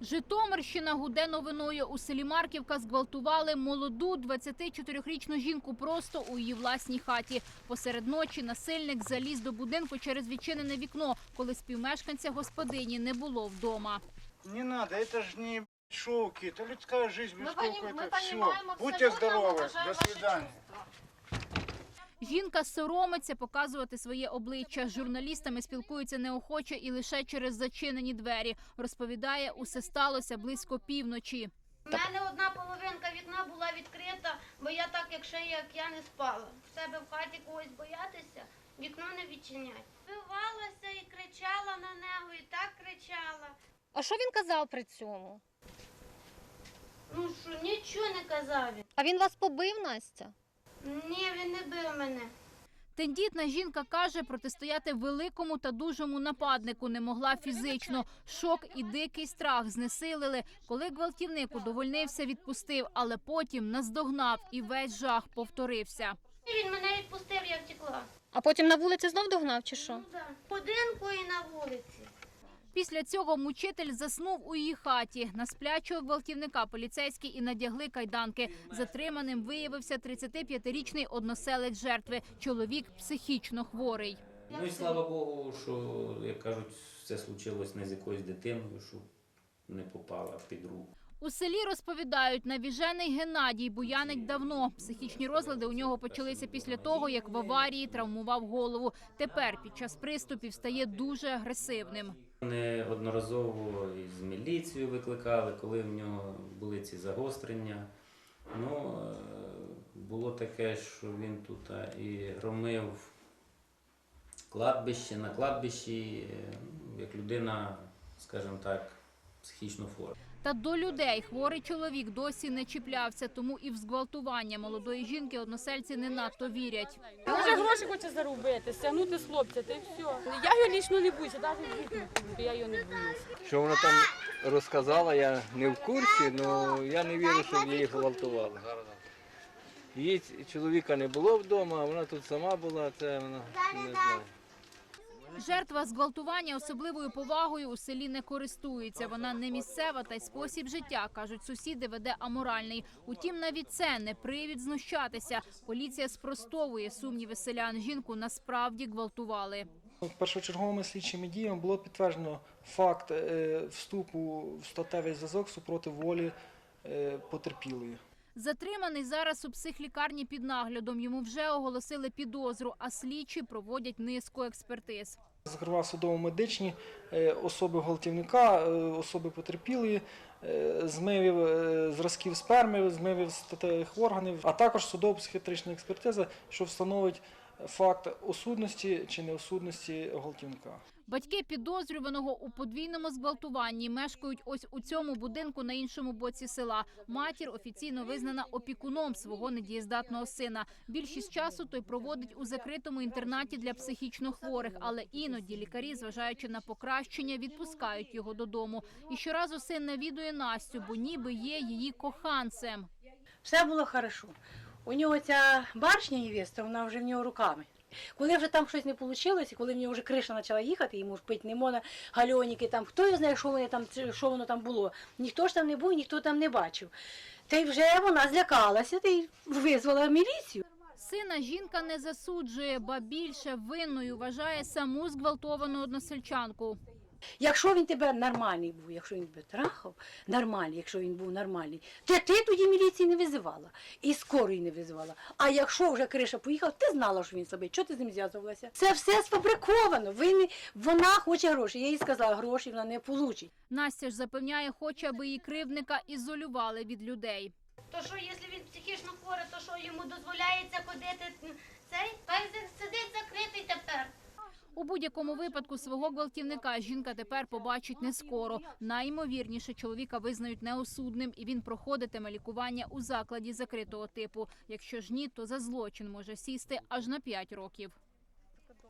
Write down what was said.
Житомирщина гуде новиною. У селі Марківка зґвалтували молоду 24-річну жінку просто у її власній хаті. Посеред ночі насильник заліз до будинку через відчинене вікно, коли співмешканця господині не було вдома. Не надо, это же не шоуки, это людская жизнь без Мы, шоука, поним- мы это все. понимаем Будьте абсолютно, мы здоровы, уважаем до ваши свидания. чувства. Жінка соромиться показувати своє обличчя. З журналістами спілкується неохоче і лише через зачинені двері. Розповідає, усе сталося близько півночі. У мене одна половинка вікна була відкрита, бо я так, якщо як я не спала. В себе в хаті когось боятися, вікно не відчинять. Вбивалася і кричала на нього, і так кричала. А що він казав при цьому? Ну що, нічого не казав він. А він вас побив, Настя? Ні, він не бив мене. Тендітна жінка каже, протистояти великому та дужому нападнику не могла фізично. Шок і дикий страх знесилили. Коли гвалтівник удовольнився, відпустив, але потім наздогнав і весь жах повторився. Він мене відпустив, я втекла. А потім на вулиці знов догнав чи що? Ну, да. Будинку і на вулиці. Після цього мучитель заснув у її хаті. На сплячого гвалтівника поліцейські і надягли кайданки. Затриманим виявився 35-річний односелець жертви. Чоловік психічно хворий. Ну і слава Богу, що, як кажуть, це случилось не з якоюсь дитиною, що не попала під руку. У селі розповідають, навіжений Геннадій буянить давно. Психічні розлади у нього почалися після того, як в аварії травмував голову. Тепер під час приступів стає дуже агресивним. Неодноразово і з міліцією викликали, коли в нього були ці загострення. Ну, е, було таке, що він тут і громив кладбище на кладбищі, е, як людина, скажімо так, психічно хвора. Та до людей хворий чоловік досі не чіплявся, тому і в зґвалтування молодої жінки односельці не надто вірять. Вже гроші хоче заробити, стягнути з хлопця, та й все. Я його лічно не боюся, навіть я його не боюся. Що вона там розказала, я не в курсі, але я не вірю, що її гвалтували. Її чоловіка не було вдома, вона тут сама була, це вона не знаю. Жертва зґвалтування особливою повагою у селі не користується. Вона не місцева та й спосіб життя, кажуть сусіди, веде аморальний. Утім, навіть це не привід знущатися. Поліція спростовує сумніви селян. Жінку насправді гвалтували. Першочерговими слідчими діями було підтверджено факт е, вступу в статевий зв'язок супроти волі е, потерпілої. Затриманий зараз у психлікарні під наглядом. Йому вже оголосили підозру, а слідчі проводять низку експертиз. Зокрема, судово-медичні е, особи гвалтівника, е, особи потерпілої, е, змивів зразків сперми, змивів статевих органів, а також судово-психіатрична експертиза, що встановить факт осудності чи неосудності гвалтівника. Батьки підозрюваного у подвійному зґвалтуванні мешкають ось у цьому будинку на іншому боці села. Матір офіційно визнана опікуном свого недієздатного сина. Більшість часу той проводить у закритому інтернаті для психічно хворих, але іноді лікарі, зважаючи на покращення, відпускають його додому. І щоразу син навідує Настю, бо ніби є її коханцем. все було хорошо. У нього ця барышня невеста, вона вже в нього руками. Коли вже там щось не вийшло, і коли нього вже криша почала їхати, йому ж пити не можна, гальоніки там, хто його знає, що, вони там, що воно там було. Ніхто ж там не був, ніхто там не бачив. Та й вже вона злякалася та й визвала міліцію. Сина жінка не засуджує, ба більше винною вважає саму зґвалтовану односельчанку. Якщо він тебе нормальний був, якщо він тебе трахав, нормальний, якщо він був нормальний, то ти тоді міліції не визивала і скорої не визивала. А якщо вже криша поїхав, ти знала, що він собі, чого ти з ним зв'язувалася? Це все сфабриковано. Ви не... Вона хоче гроші. Я їй сказала, гроші вона не получить. Настя ж запевняє, хоче, аби її кривдника ізолювали від людей. То що, якщо він психічно хворий, то що йому дозволяється ходити будь-якому випадку свого гвалтівника жінка тепер побачить не скоро. Найімовірніше чоловіка визнають неосудним, і він проходитиме лікування у закладі закритого типу. Якщо ж ні, то за злочин може сісти аж на 5 років.